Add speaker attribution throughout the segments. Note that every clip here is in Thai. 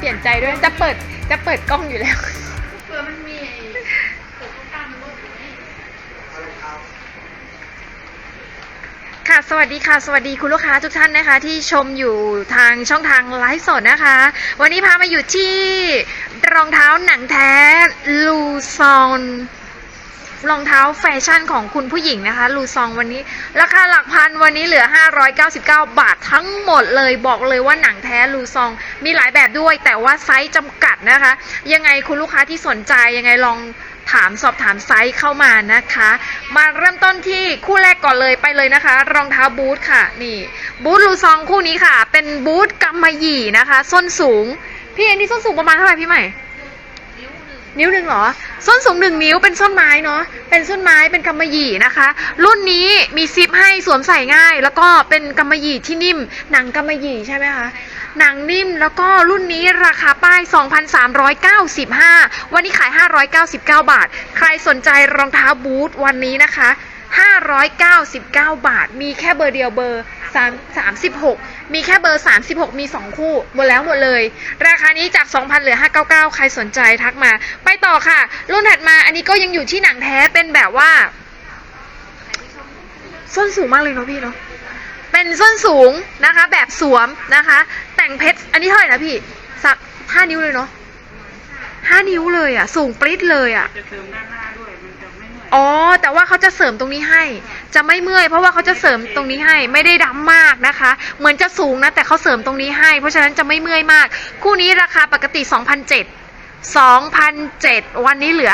Speaker 1: ขียนใจด้วยจะเปิดจะเปิดกล้องอยู่แล้ว
Speaker 2: เผื่อมันมีไอ้ตกตามมันลดอยู่ไง
Speaker 1: ค่ะสวัสดีค่ะ สวัสดีคุณลูกค้าทุกท่านนะคะ ที่ชมอยู่ทางช่องทางไลฟ์สดนะคะ วันนี้พามาอยู่ที่รองเท้าหนังแท้ลูซอน รองเท้าแฟชั่นของคุณผู้หญิงนะคะ ลูซองวันนี้ ราคาหลักพันวันนี้เหลือ 599 บาททั้งหมดเลยบอกเลยว่าหนังแท้ลูซองมีหลายแบบด้วย แต่ว่าไซส์จำกัดนะคะ ยังไงคุณลูกค้าที่สนใจยังไงลองถามสอบถามไซส์เข้ามานะคะ มาเริ่มต้นที่คู่แรกก่อนเลยไปเลยนะคะ รองเท้าบูทค่ะ นี่บูทลูซองคู่นี้ค่ะ เป็นบูทกำมะหยี่นะคะ ส้นสูง พี่เอ็นที่ส้นสูงประมาณเท่าไหร่พี่ใหม่
Speaker 2: นิ้วหนึ่ง
Speaker 1: เหรอ ส้นสูงหนึ่งนิ้วเป็นส้นไม้เนาะ เป็นส้นไม้เป็นกำมะหยี่นะคะ รุ่นนี้มีซิปให้สวมใส่ง่าย แล้วก็เป็นกำมะหยี่ที่นิ่ม หนังกำมะหยี่ใช่ไหมคะหนังนิ่มแล้วก็รุ่นนี้ราคาป้าย 2,395 วันนี้ขาย 599 บาท ใครสนใจรองเท้าบูทวันนี้นะคะ 599 บาท มีแค่เบอร์เดียวเบอร์3 36 มีแค่เบอร์ 36 มี 2 คู่ หมดแล้วหมดเลย ราคานี้จาก 2,000เหลือ 599 ใครสนใจทักมา ไปต่อค่ะ รุ่นถัดมาอันนี้ก็ยังอยู่ที่หนังแท้เป็นแบบว่า ส้นสูงมากเลยเนาะพี่เนาะเป็นส้นสูงนะคะ แบบสวมนะคะ แต่งเพชรอันนี้เท่าไหร่นะพี่ สักห้านิ้วเลยเนาะห้านิ้วเลยอะสูงปริ๊ดเลยอะ
Speaker 3: จะ อ๋
Speaker 1: อ แต่ว่าเขาจะเสริมตรงนี้ให้ จะไม่เมื่อย เพราะว่าเขาจะเสริมตรงนี้ให้ ไม่ได้ดำมากนะคะ เหมือนจะสูงนะ แต่เขาเสริมตรงนี้ให้ เพราะฉะนั้นจะไม่เมื่อยมาก คู่นี้ราคาปกติ 2,007 2,007 วันนี้เหลือ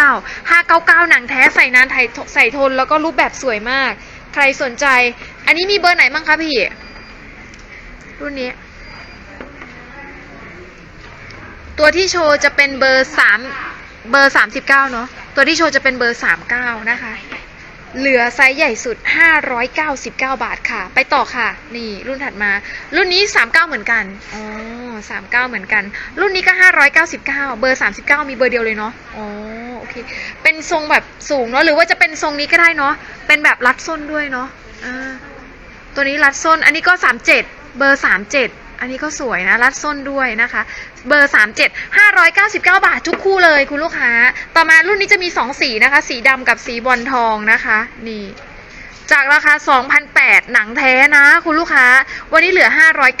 Speaker 1: 599 599 หนังแท้ใส่นานไทยใส่ทนแล้วก็รูปแบบสวยมาก ใครสนใจ อันนี้มีเบอร์ไหนบ้างคะพี่ รุ่นนี้ ตัวที่โชว์จะเป็นเบอร์สาม เบอร์สามสิบเก้าเนาะตัวที่โชว์จะเป็นเบอร์สามเก้านะคะ เหลือไซส์ใหญ่สุด599บาทค่ะ ไปต่อค่ะ นี่รุ่นถัดมา รุ่นนี้39เหมือนกันอ๋อ39เหมือนกัน รุ่นนี้ก็599เบอร์39มีเบอร์เดียวเลยเนาะอ๋อโอเค เป็นทรงแบบสูงเนาะหรือว่าจะเป็นทรงนี้ก็ได้เนาะเป็นแบบรัดส้นด้วยเนาะอ่าตัวนี้รัดส้นอันนี้ก็37เบอร์37 อันนี้ก็สวยนะรัดส้นด้วยนะคะ เบอร์ 37 599 บาททุกคู่เลยคุณลูกค้า ต่อมารุ่นนี้จะมี 2 สีนะคะ สีดำกับสีบอลทองนะคะ นี่ จากราคา 2,008หนังแท้นะ คุณลูกค้า วันนี้เหลือ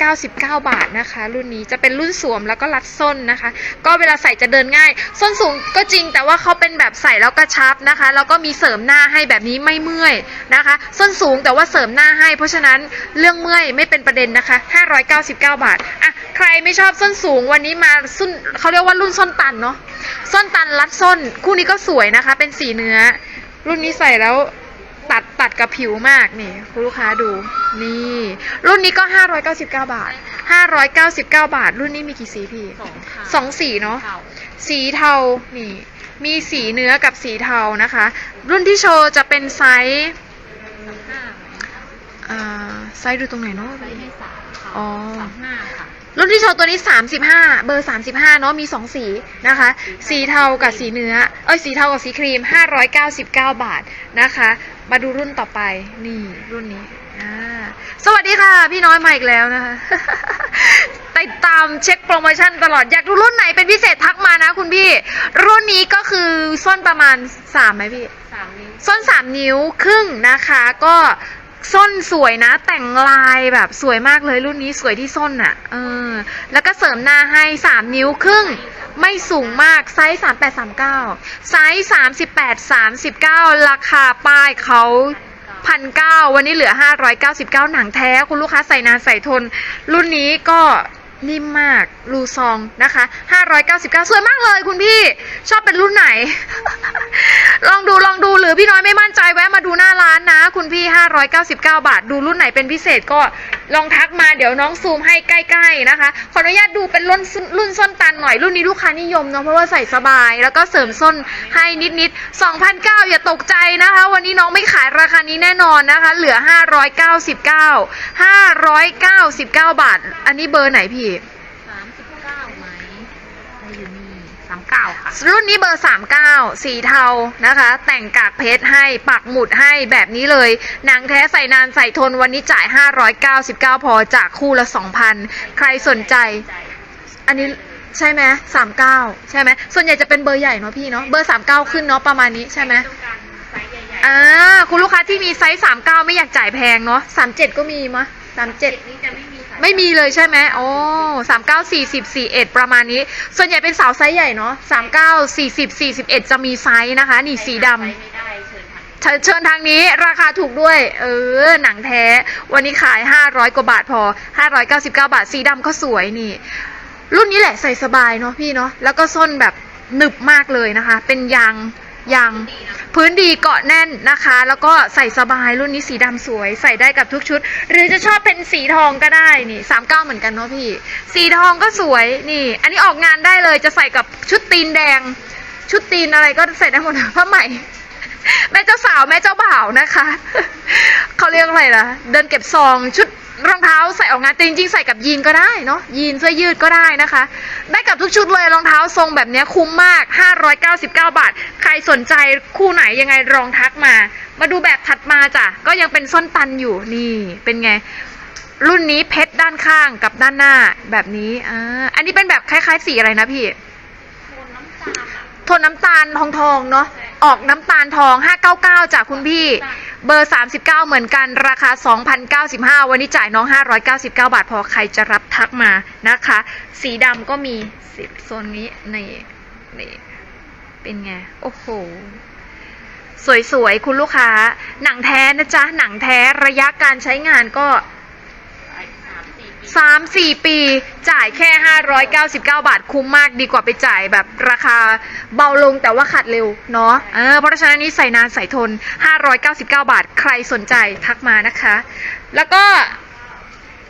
Speaker 1: 599 บาทนะคะ รุ่นนี้จะเป็นรุ่นสวมแล้วก็รัดส้นนะคะ ก็เวลาใส่จะเดินง่าย ส้นสูงก็จริงแต่ว่าเขาเป็นแบบใส่แล้วกระชับนะคะ แล้วก็มีเสริมหน้าให้แบบนี้ไม่เมื่อยนะคะ ส้นสูงแต่ว่าเสริมหน้าให้ เพราะฉะนั้นเรื่องเมื่อยไม่เป็นประเด็นนะคะ 599 บาทอะใครไม่ชอบส้นสูงวันนี้มาส้นเขาเรียกว่ารุ่นส้นตันเนาะส้นตันรัดส้นคู่นี้ก็สวยนะคะ เป็นสีเนื้อ รุ่นนี้ใส่แล้ว ตัดตัดกับผิวมากนี่คุณลูกค้าดู นี่ รุ่นนี้ก็ 599 บาท 599 บาท รุ่นนี้มีกี่สีพี่
Speaker 2: สองค่ะ
Speaker 1: สองสีเนาะ
Speaker 2: เก่า
Speaker 1: สีเทา นี่ มีสีเนื้อกับสีเทานะคะ รุ่นที่โชว์จะเป็นไซส์
Speaker 2: ห้า
Speaker 1: อ่าไซส์ดูตรงไหนเนาะ
Speaker 2: ไซส์ให้สามค่ะ
Speaker 1: อ๋อ
Speaker 2: สามห้าค่ะ
Speaker 1: รุ่นที่โชว์ตัวนี้ 35 เบอร์ 35 เนาะ มี 2 สีนะคะ สีเทากับสีเนื้อ เอ้ย สีเทากับสีครีม 599 บาทนะคะ มาดูรุ่นต่อไป นี่รุ่นนี้อ่าสวัสดีค่ะ พี่น้อยมาอีกแล้วนะคะติดตามเช็คโปรโมชั่นตลอด อยากดูรุ่นไหนเป็นพิเศษทักมานะคุณพี่ รุ่นนี้ก็คือส้นประมาณ3ไหมพี่
Speaker 2: สามนิ้ว
Speaker 1: ส้นสามนิ้วครึ่งนะคะ ก็ส้นสวยนะ แต่งลายแบบสวยมากเลยรุ่นนี้สวยที่ส้นอะ่ะเออแล้วก็เสริมหน้าให้สามนิ้วครึ่ง ไม่สูงมากไซส์สามแปดสามเก้าไซส์สามสิบแปดสามสิบเก้าราคาป้ายเขาพันเก้าวันนี้เหลือห้าร้อยเก้าสิบเก้าหนังแท้ คุณลูกค้าใส่นานใส่ทน รุ่นนี้ก็ นิ่มมากรูซองนะคะ 599 สวยมากเลยคุณพี่ ชอบเป็นรุ่นไหน ลองดูลองดูหรือพี่น้อยไม่มั่นใจแวะมาดูหน้าร้านนะ คุณพี่ 599 บาท ดูรุ่นไหนเป็นพิเศษก็ลองทักมาเดี๋ยวน้องซูมให้ใกล้ๆนะคะ ขออนุญาตดูเป็นรุ่นรุ่นส้นตันหน่อยรุ่นนี้ลูกค้านิยมเนาะเพราะว่าใส่สบาย แล้วก็เสริมส้นให้นิดๆ2,009อย่าตกใจนะคะ วันนี้น้องไม่ขายราคานี้แน่นอนนะคะ เหลือ 599 599 บาท อันนี้เบอร์ไหนพี่
Speaker 2: 39 ค่ะ
Speaker 1: รุ่นนี้เบอร์ 39 สีเทานะคะ แต่งกากเพชรให้ปักหมุดให้แบบนี้เลย หนังแท้ใส่นานใส่ทนวันนี้จ่าย 599 พอจากคู่ละ 2,000 ใครสนใจ อันนี้ใช่ไหมสามเก้าใช่ไหมส่วนใหญ่จะเป็นเบอร์ใหญ่เนาะพี่เนาะเบอร์สามเก้าขึ้นเนาะประมาณนี้ใช่ไหมอ่าคุณลูกค้าที่มีไซส์สามเก้าไม่อยากจ่ายแพงเนาะสามเจ็ดก็มีมะสามเจ็ด
Speaker 2: นี้จะไม่
Speaker 1: ไม่มีเลยใช่ไหมโอ้สามเก้าสี่สิบสี่เอ็ดประมาณนี้ ส่วนใหญ่เป็นสาวไซส์ใหญ่เนาะสามเก้าสี่สิบสี่สิบเอ็ดจะมีไซส์นะคะ นี่สีดำ
Speaker 2: ไซส์ไม่ได้เชิญทาง
Speaker 1: เชิญเชิญทางนี้ราคาถูกด้วย เออ หนังแท้ วันนี้ขาย 500 กว่าบาทพอ 599 บาท สีดำก็สวยนี่ รุ่นนี้แหละใส่สบายเนาะพี่เนาะ แล้วก็ส้นแบบหนึบมากเลยนะคะ เป็นยาง ยางพื้นดีเกาะแน่นนะคะ แล้วก็ใส่สบายรุ่นนี้สีดำสวย ใส่ได้กับทุกชุด หรือจะชอบเป็นสีทองก็ได้นี่39เก้าเหมือนกันเนาะพี่ สีทองก็สวยนี่ อันนี้ออกงานได้เลยจะใส่กับชุดตีนแดง ชุดตีนอะไรก็ใส่ได้หมดผ้าไหม่แม่เจ้าสาวแม่เจ้าบ่าวนะคะเขาเรียกอะไรล่ะเดินเก็บซองชุด รองเท้าใส่ออกงานแต่จริงๆใส่กับยีนก็ได้เนาะยีนเสื้อยืดก็ได้นะคะ ได้กับทุกชุดเลยรองเท้าทรงแบบเนี้ยคุ้มมาก 599 บาท ใครสนใจคู่ไหนยังไงลองทักมา มาดูแบบถัดมาจ้ะก็ยังเป็นส้นตันอยู่นี่เป็นไง รุ่นนี้เพชรด้านข้างกับด้านหน้าแบบนี้อ่าอันนี้เป็นแบบคล้ายๆสีอะไรนะพี่
Speaker 2: โทนน้ำตาลอะ
Speaker 1: โทนน้ำตาลทองทองๆเนาะออกน้ำตาลทอง 599จากคุณพี่ เบอร์ 39 เหมือนกันราคา 2,095 วันนี้จ่ายน้อง 599 บาท พอใครจะรับทักมานะคะ สีดำก็มีสีโซนนี้นี่นี่เป็นไง โอ้โห สวยๆ คุณลูกค้า หนังแท้นะจ๊ะ หนังแท้ระยะการใช้งานก็
Speaker 2: สามสี่ปี
Speaker 1: สามสี่ปีจ่ายแค่599บาทคุ้มมากดีกว่าไปจ่ายแบบราคาเบาลงแต่ว่าขัดเร็วเนาะเออเพราะฉะนั้นนี้ใส่นานใส่ทน599บาทใครสนใจทักมานะคะ แล้วก็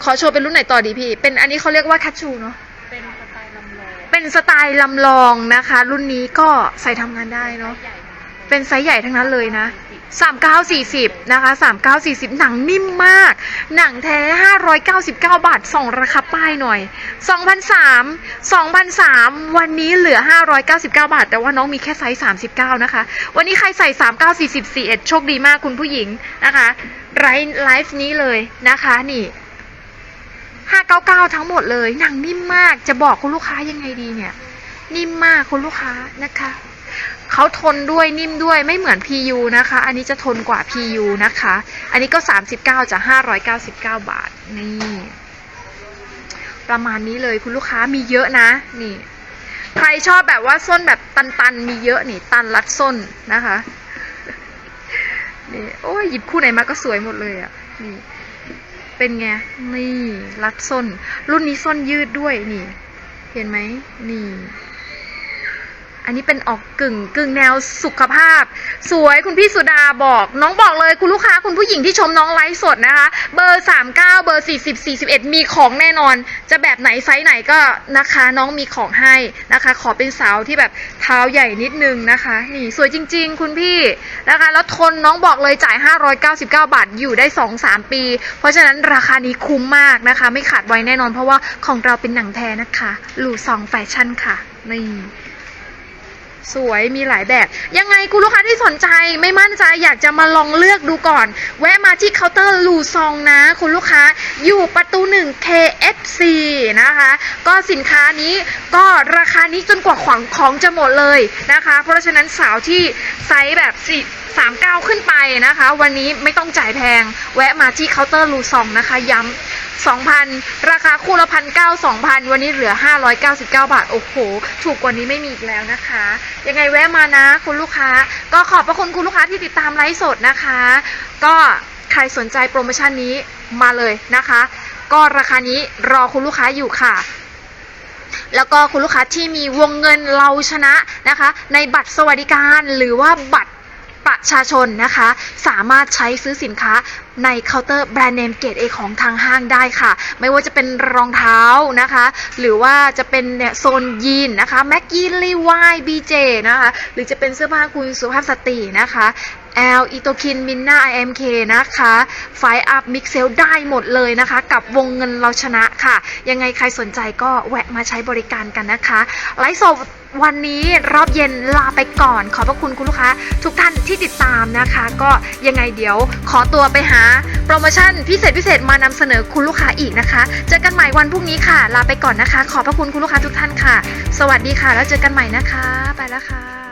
Speaker 1: ขอโชว์เป็นรุ่นไหนต่อดีพี่ เป็นอันนี้เขาเรียกว่าคัตชูเนาะ
Speaker 2: เป็นสไตล์ลำลอง
Speaker 1: เป็นสไตล์ลำลองนะคะ รุ่นนี้ก็ใส่ทำงานได้เนาะ
Speaker 2: ใหญ่
Speaker 1: เป็นไซส์ใหญ่ทั้งนั้นเลยนะ 3940 นะคะ 3940 หนังนิ่มมาก หนังแท้ 599 บาทส่องราคาป้ายหน่อย 2,003 2,003 วันนี้เหลือ 599 บาท แต่ว่าน้องมีแค่ไซส์ 39 นะคะ วันนี้ใครใส่ 39 40 41 โชคดีมากคุณผู้หญิงนะคะไลฟ์ไลฟ์นี้เลยนะคะนี่599 ทั้งหมดเลย หนังนิ่มมาก จะบอกคุณลูกค้ายังไงดีเนี่ย นิ่มมากคุณลูกค้านะคะ เขาทนด้วยนิ่มด้วยไม่เหมือน PU นะคะ อันนี้จะทนกว่า PU นะคะ อันนี้ก็ 39จะ599 บาท นี่ ประมาณนี้เลยคุณลูกค้ามีเยอะนะ นี่ ใครชอบแบบว่าส้นแบบตันๆ มีเยอะนี่ ตันรัดส้นนะคะ นี่โอ้ยหยิบคู่ไหนมาก็สวยหมดเลยอะ่ะ นี่ เป็นไง นี่ รัดส้น รุ่นนี้ส้นยืดด้วยนี่ เห็นไหมนี่ อันนี้เป็นออกกึ่งกึ่งแนวสุขภาพ สวยคุณพี่สุดาบอก น้องบอกเลยคุณลูกค้าคุณผู้หญิงที่ชมน้องไลฟ์สดนะคะ เบอร์ 39 เบอร์ 40 41 มีของแน่นอน จะแบบไหนไซส์ไหนก็นะคะน้องมีของให้นะคะ ขอเป็นสาวที่แบบเท้าใหญ่นิดนึงนะคะ นี่สวยจริง ๆ คุณพี่นะคะ แล้วทนน้องบอกเลยจ่าย 599 บาทอยู่ได้ 2-3 ปี เพราะฉะนั้นราคานี้คุ้มมากนะคะ ไม่ขาดไว้แน่นอน เพราะว่าของเราเป็นหนังแท้นะคะหลูซองแฟชั่นค่ะนี่ สวยมีหลายแบบ ยังไงคุณลูกค้าที่สนใจไม่มั่นใจอยากจะมาลองเลือกดูก่อน แวะมาที่เคาน์เตอร์ลูซองนะ คุณลูกค้าอยู่ประตูหนึ่ง KFC นะคะ ก็สินค้านี้ก็ราคานี้จนกว่าของของจะหมดเลยนะคะ เพราะฉะนั้นสาวที่ไซส์แบบสี่สามเก้าขึ้นไปนะคะ วันนี้ไม่ต้องจ่ายแพง แวะมาที่เคาน์เตอร์ลูซองนะคะย้ำ 2,000 ราคาคู่ละพันเก้าสองพันวันนี้เหลือ 599 บาท โอ้โห ถูกกว่านี้ไม่มีอีกแล้วนะคะ ยังไงแวะมานะ คุณลูกค้า ก็ขอบพระคุณคุณลูกค้าที่ติดตามไลฟ์สดนะคะ ก็ใครสนใจโปรโมชั่นนี้มาเลยนะคะ ก็ราคานี้รอคุณลูกค้าอยู่ค่ะแล้วก็คุณลูกค้าที่มีวงเงินเราชนะนะคะ ในบัตรสวัสดิการหรือว่าบัตร ประชาชนนะคะ สามารถใช้ซื้อสินค้าในเคาน์เตอร์แบรนด์เนมเกรด A ของทางห้างได้ค่ะ ไม่ว่าจะเป็นรองเท้านะคะ หรือว่าจะเป็นเนี่ยโซนยีนนะคะแม็กยีนลีวายบีเจนะคะ หรือจะเป็นเสื้อผ้าคุณสุภาพสตรีนะคะ L อีโตคินมินนา IMK นะคะไฟอัพมิกเซลได้หมดเลยนะคะ กับวงเงินเราชนะค่ะ ยังไงใครสนใจก็แวะมาใช้บริการกันนะคะ ไลฟ์สดวันนี้รอบเย็นลาไปก่อน ขอบพระคุณคุณลูกค้า ทุกท่านที่ติดตามนะคะ ก็ยังไงเดี๋ยวขอตัวไปหา โปรโมชั่นพิเศษพิเศษมานำเสนอคุณลูกค้าอีกนะคะ เจอกันใหม่วันพรุ่งนี้ค่ะ ลาไปก่อนนะคะ ขอบพระคุณคุณลูกค้าทุกท่านค่ะ สวัสดีค่ะ แล้วเจอกันใหม่นะคะ ไปแล้วค่ะ